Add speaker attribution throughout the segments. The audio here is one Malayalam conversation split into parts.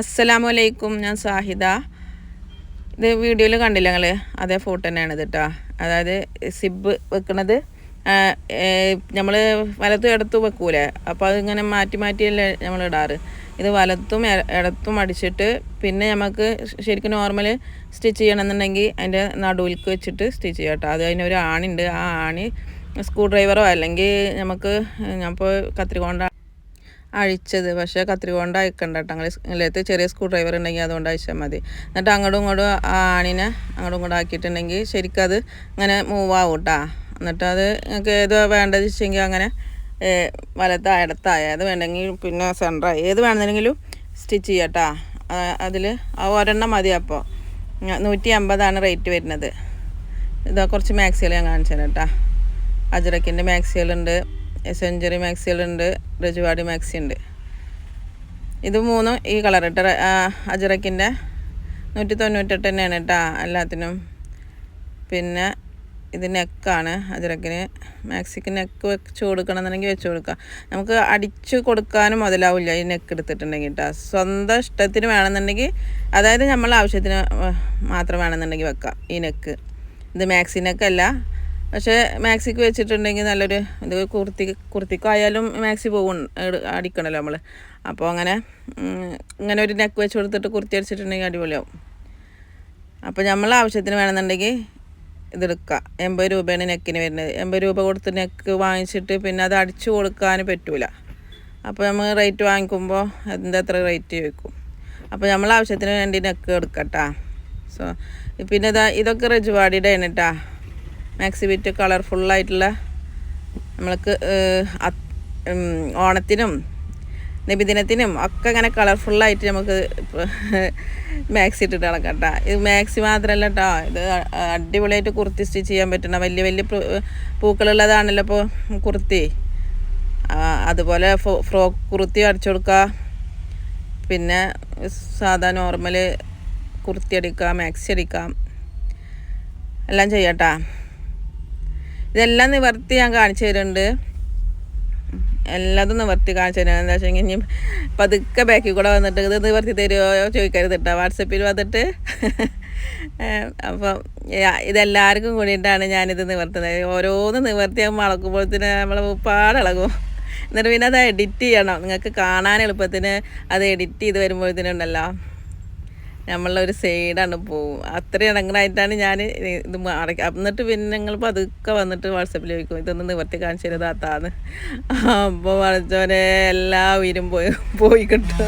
Speaker 1: അസ്സലാമു അലൈക്കും ഞാൻ സാഹിദ. ഇത് വീഡിയോയിൽ കണ്ടില്ല ഞങ്ങൾ അതേ ഫോട്ടോ തന്നെയാണ് ഇത് കേട്ടോ അതായത് സിബ് വെക്കണത് നമ്മൾ വലത്തും ഇടത്തും വെക്കൂലേ? അപ്പോൾ അതിങ്ങനെ മാറ്റി മാറ്റിയല്ലേ നമ്മൾ ഇടാറ്. ഇത് വലത്തും ഇടത്തും അടിച്ചിട്ട് പിന്നെ നമുക്ക് ശരിക്കും നോർമൽ സ്റ്റിച്ച് ചെയ്യണമെന്നുണ്ടെങ്കിൽ അതിന്റെ നടുവിൽക്ക് വെച്ചിട്ട് സ്റ്റിച്ച് ചെയ്യാം കേട്ടോ അത് അതിനൊരു ആണിണ്ട്. ആ ആണി സ്ക്രൂ ഡ്രൈവറോ അല്ലെങ്കിൽ നമുക്ക് ഞാൻ ഇപ്പോൾ കത്രി കൊണ്ട് അഴിച്ചത്. പക്ഷേ കത്രി കൊണ്ട് അയക്കണ്ട കേട്ടോ. അങ്ങനെ ഇല്ലാത്ത ചെറിയ സ്ക്രൂ ഡ്രൈവർ ഉണ്ടെങ്കിൽ അതുകൊണ്ട് അയച്ചാൽ മതി. എന്നിട്ട് അങ്ങോട്ടും ഇങ്ങോട്ടും ആണിനെ അങ്ങോട്ടും ഇങ്ങോട്ടും ആക്കിയിട്ടുണ്ടെങ്കിൽ ശരിക്കും അത് ഇങ്ങനെ മൂവ് ആവും കേട്ടോ. എന്നിട്ട് അത് നിങ്ങൾക്ക് ഏത് വേണ്ടത് വെച്ചെങ്കിൽ അങ്ങനെ വലത്ത ഇടത്തായ ഏത് വേണ്ടെങ്കിൽ പിന്നെ സെന്റർ ഏത് വേണമെന്നുണ്ടെങ്കിലും സ്റ്റിച്ച് ചെയ്യാം കേട്ടോ. അതിൽ ആ ഒരെണ്ണം മതി അപ്പോൾ. നൂറ്റി അമ്പതാണ് റേറ്റ് വരുന്നത്. ഇതാ കുറച്ച് മാക്സികൾ ഞാൻ കാണിച്ചു തരാം കേട്ടോ അജറക്കിന്റെ മാക്സികളുണ്ട് സെഞ്ചുറി മാക്സികളുണ്ട് രജുവാടി മാക്സി ഉണ്ട് ഇത് മൂന്നും ഈ കളർ ഇട്ട അജറക്കിന്റെ നൂറ്റി തൊണ്ണൂറ്റെട്ട് തന്നെയാണ് കേട്ടോ എല്ലാത്തിനും. പിന്നെ ഇത് നെക്കാണ് അജറക്കിന് മാക്സിക്ക് നെക്ക് വെച്ച് കൊടുക്കണമെന്നുണ്ടെങ്കിൽ വെച്ച് കൊടുക്കാം. നമുക്ക് അടിച്ച് കൊടുക്കാനും മുതലാവില്ല ഈ നെക്ക് എടുത്തിട്ടുണ്ടെങ്കിൽ കേട്ടോ. സ്വന്തം ഇഷ്ടത്തിന് വേണമെന്നുണ്ടെങ്കിൽ അതായത് നമ്മളെ ആവശ്യത്തിന് മാത്രം വേണമെന്നുണ്ടെങ്കിൽ വെക്കാം ഈ നെക്ക് ഇത് മാക്സി നെക്കല്ല പക്ഷേ മാക്സിക്ക് വെച്ചിട്ടുണ്ടെങ്കിൽ നല്ലൊരു ഇത് കുർത്തി കുർത്തിക്കായാലും മാക്സി പോകും അടിക്കണമല്ലോ നമ്മൾ അപ്പോൾ അങ്ങനെ ഇങ്ങനെ ഒരു നെക്ക് വെച്ച് കൊടുത്തിട്ട് കുർത്തി അടിച്ചിട്ടുണ്ടെങ്കിൽ അടിപൊളിയാവും. അപ്പോൾ നമ്മൾ ആവശ്യത്തിന് വേണമെന്നുണ്ടെങ്കിൽ ഇതെടുക്കുക എൺപത് രൂപയാണ് നെക്കിന് വരുന്നത്. എൺപത് രൂപ കൊടുത്ത് നെക്ക് വാങ്ങിച്ചിട്ട് പിന്നെ അത് അടിച്ചു കൊടുക്കാൻ പറ്റൂല. അപ്പോൾ നമ്മൾ റേറ്റ് വാങ്ങിക്കുമ്പോൾ അതിന്റെ അത്ര റേറ്റ് ചോദിക്കും. അപ്പോൾ നമ്മൾ ആവശ്യത്തിന് വേണ്ടി നെക്ക് എടുക്കട്ടാ. സോ പിന്നെ ഇതാ ഇതൊക്കെ റജുവാടിയുടെ ആണ് കേട്ടാ മാക്സി ബിറ്റ് കളർഫുള്ളായിട്ടുള്ള നമ്മൾക്ക് ഓണത്തിനും നബിദിനത്തിനും ഒക്കെ അങ്ങനെ കളർഫുള്ളായിട്ട് നമുക്ക് മാക്സി ഇട്ടിട്ട് നടക്കാം കേട്ടോ ഇത് മാക്സി മാത്രമല്ല കേട്ടോ ഇത് അടിപൊളിയായിട്ട് കുർത്തി സ്റ്റിച്ച് ചെയ്യാൻ പറ്റുന്ന വലിയ വലിയ പൂക്കളുള്ളതാണല്ലോ ഇപ്പോൾ കുർത്തി. അതുപോലെ ഫ്രോക്ക് കുർത്തി അടിച്ചു കൊടുക്കുക പിന്നെ സാധാ നോർമൽ കുർത്തി അടിക്കാം മാക്സി അടിക്കാം. എല്ലാം ചെയ്യട്ടാ ഇതെല്ലാം നിവർത്തി ഞാൻ കാണിച്ചു തരുന്നുണ്ട്. എല്ലാതും നിവർത്തി കാണിച്ചു തരാം എന്താ വെച്ചാൽ ഇനി പതുക്കെ ബാക്കിൽ കൂടെ വന്നിട്ട് ഇത് നിവർത്തി തരുമോ ചോദിക്കരുത് കേട്ടോ വാട്സപ്പിൽ വന്നിട്ട്. അപ്പം ഇതെല്ലാവർക്കും കൂടിയിട്ടാണ് ഞാനിത് നിവർത്തുന്നത്. ഓരോന്ന് നിവർത്തിയാകുമ്പോൾ അളക്കുമ്പോഴത്തേന് നമ്മളെ ഉപ്പാടിളകും എന്നിട്ട് പിന്നെ അത് എഡിറ്റ് ചെയ്യണം. നിങ്ങൾക്ക് കാണാൻ എളുപ്പത്തിന് അത് എഡിറ്റ് ചെയ്ത് വരുമ്പോഴത്തേനുണ്ടല്ലോ നമ്മളൊരു സൈഡാണ് പോവും. അത്രയും ഇടങ്ങനായിട്ടാണ് ഞാൻ ഇത് അടയ്ക്ക എന്നിട്ട് പിന്നെ ഞങ്ങൾ പതുക്കെ വന്നിട്ട് വാട്സപ്പിൽ ചോദിക്കും ഇതൊന്നും നിവർത്തി കാണിച്ചു അപ്പോൾ വളച്ചോനെ എല്ലാ ഉയരും പോയി പോയി കിട്ടും.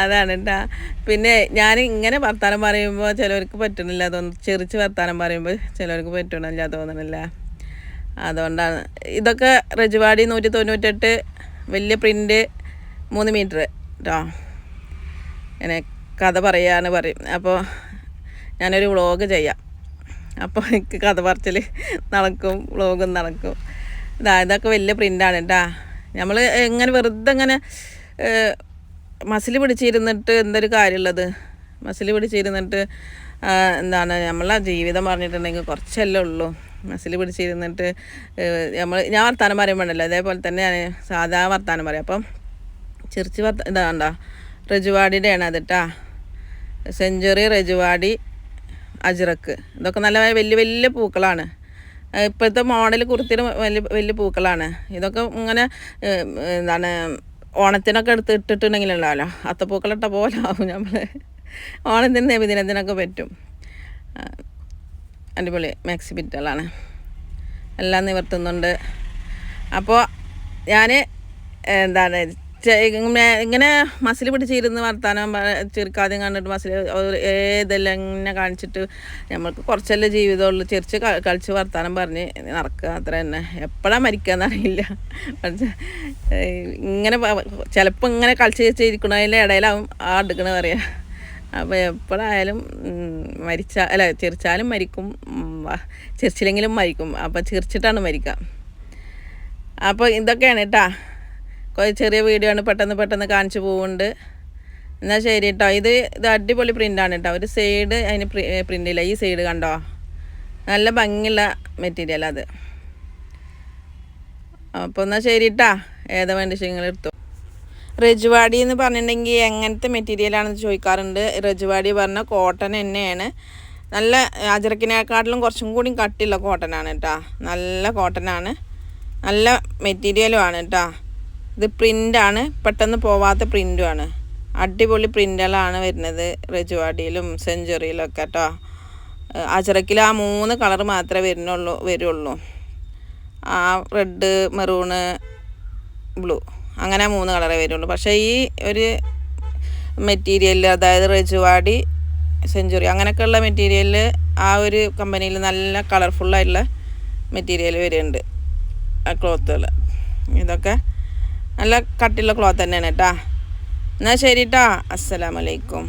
Speaker 1: അതാണ് കേട്ടാ പിന്നെ ഞാൻ ഇങ്ങനെ വർത്താനം പറയുമ്പോൾ ചിലവർക്ക് പറ്റണില്ല തോന്നുന്നു. ചെറിച്ച് വർത്താനം പറയുമ്പോൾ ചിലവർക്ക് പറ്റണില്ല തോന്നണില്ല. അതുകൊണ്ടാണ്. ഇതൊക്കെ റജുവാടി നൂറ്റി തൊണ്ണൂറ്റെട്ട് വലിയ പ്രിന്റ് മൂന്ന് മീറ്റർ കേട്ടോ ഇങ്ങനെ കഥ പറയാന്ന് പറയും. അപ്പോൾ ഞാനൊരു വ്ളോഗ് ചെയ്യാം. അപ്പോൾ എനിക്ക് കഥ പറച്ചിൽ നടക്കും വ്ളോഗും നടക്കും. ഇതാ ഇതൊക്കെ വലിയ പ്രിന്റാണ് കേട്ടാ നമ്മൾ എങ്ങനെ വെറുതെ ഇങ്ങനെ മസിൽ പിടിച്ചിരുന്നിട്ട് എന്തൊരു കാര്യമുള്ളത് മസിൽ പിടിച്ചിരുന്നിട്ട് എന്താണ് നമ്മളെ ജീവിതം പറഞ്ഞിട്ടുണ്ടെങ്കിൽ കുറച്ചല്ലേ ഉള്ളൂ. മസിൽ പിടിച്ചിരുന്നിട്ട് നമ്മൾ ഞാൻ വർത്താനം പറയുമ്പോഴല്ലോ അതേപോലെ തന്നെ സാധാ വർത്താനം പറയും. അപ്പം ചിരിച്ച് വർത്ത ഇതാണ്ട റജുവാടിയുടെ ആണ് അത് കേട്ടാ സെഞ്ചുറി റജുവാടി അജ്രക്ക്. ഇതൊക്കെ നല്ല വലിയ വലിയ പൂക്കളാണ്. ഇപ്പോഴത്തെ മോഡൽ കുർത്തിന് വലിയ വലിയ പൂക്കളാണ്. ഇതൊക്കെ ഇങ്ങനെ എന്താണ് ഓണത്തിനൊക്കെ എടുത്ത് ഇട്ടിട്ടുണ്ടെങ്കിലുണ്ടാവല്ലോ അത്തപ്പൂക്കളിട്ട പോലെ ആവും നമ്മൾ ഓണത്തിന് നബിദിനത്തിനൊക്കെ പറ്റും. അടിപൊളി മാക്സി ബിറ്റുകളാണ് എല്ലാം നിവർത്തുന്നുണ്ട്. അപ്പോൾ ഞാൻ എന്താണ് ഇങ്ങനെ മസിൽ പിടിച്ചിരുന്ന് വർത്താനം ചെറുക്കാദ്യം കണ്ടിട്ട് മസിൽ ഏതെല്ലാം ഇങ്ങനെ കാണിച്ചിട്ട് നമ്മൾക്ക് കുറച്ചല്ലേ ജീവിതമുള്ളൂ. ചെറിച്ച് കളിച്ച് വർത്താനം പറഞ്ഞ് നടക്കുക അത്ര തന്നെ. എപ്പോഴാണ് മരിക്കാന്നറിയില്ല ഇങ്ങനെ ചിലപ്പോൾ ഇങ്ങനെ കളിച്ച് ചിരിക്കണതിന്റെ ഇടയിലാവും ആ എടുക്കണ പറയാ. അപ്പോൾ എപ്പോഴായാലും മരിച്ച അല്ല ചിരിച്ചാലും മരിക്കും. ചെറിച്ചില്ലെങ്കിലും മരിക്കും. അപ്പോൾ ചിരിച്ചിട്ടാണ് മരിക്കുക അപ്പോൾ ഇതൊക്കെയാണ് കേട്ടാ ചെറിയ വീഡിയോ ആണ് പെട്ടെന്ന് പെട്ടെന്ന് കാണിച്ചു പോകുന്നുണ്ട് എന്നാൽ ശരി കേട്ടോ ഇത് ഇത് അടിപൊളി പ്രിന്റാണ് കേട്ടോ ഒരു സൈഡ് അതിന് പ്രിന്റില്ല ഈ സൈഡ് കണ്ടോ? നല്ല ഭംഗിയുള്ള മെറ്റീരിയൽ അത്. അപ്പോൾ എന്നാൽ ശരി കേട്ടാ ഏതാ വേണ്ടി നിങ്ങൾ എടുത്തു. റജുവാടി എന്ന് പറഞ്ഞിട്ടുണ്ടെങ്കിൽ എങ്ങനത്തെ മെറ്റീരിയലാണെന്ന് ചോദിക്കാറുണ്ട്. റജുവാടി പറഞ്ഞ കോട്ടൺ തന്നെയാണ്. നല്ല അജറക്കിനെക്കാട്ടിലും കുറച്ചും കൂടി കട്ടിയുള്ള കോട്ടനാണ് കേട്ടോ നല്ല കോട്ടനാണ് നല്ല മെറ്റീരിയലും ആണ് കേട്ടോ ഇത് പ്രിന്റാണ് പെട്ടെന്ന് പോവാത്ത പ്രിന്റുമാണ് അടിപൊളി പ്രിന്റുകളാണ് വരുന്നത് റെജുവാടിയിലും സെഞ്ചുറിയിലും ഒക്കെ കേട്ടോ അജറക്കിൽ ആ മൂന്ന് കളർ മാത്രമേ വരുന്നുള്ളൂ വരുള്ളൂ. ആ റെഡ് മെറൂണ് ബ്ലൂ. അങ്ങനെ മൂന്ന് കളറേ വരുള്ളൂ. പക്ഷേ ഈ ഒരു മെറ്റീരിയലിൽ അതായത് റെജുവാടി സെഞ്ചുറി അങ്ങനെയൊക്കെയുള്ള മെറ്റീരിയലിൽ ആ ഒരു കമ്പനിയിൽ നല്ല കളർഫുള്ളായിട്ടുള്ള മെറ്റീരിയൽ വരുന്നുണ്ട്. ആ ക്ലോത്തുകൾ ഇതൊക്കെ നല്ല കട്ടിയുള്ള ക്ലോത്ത് തന്നെയാണ് കേട്ടോ. എന്നാൽ ശരി കേട്ടോ അസ്സലാമലൈക്കും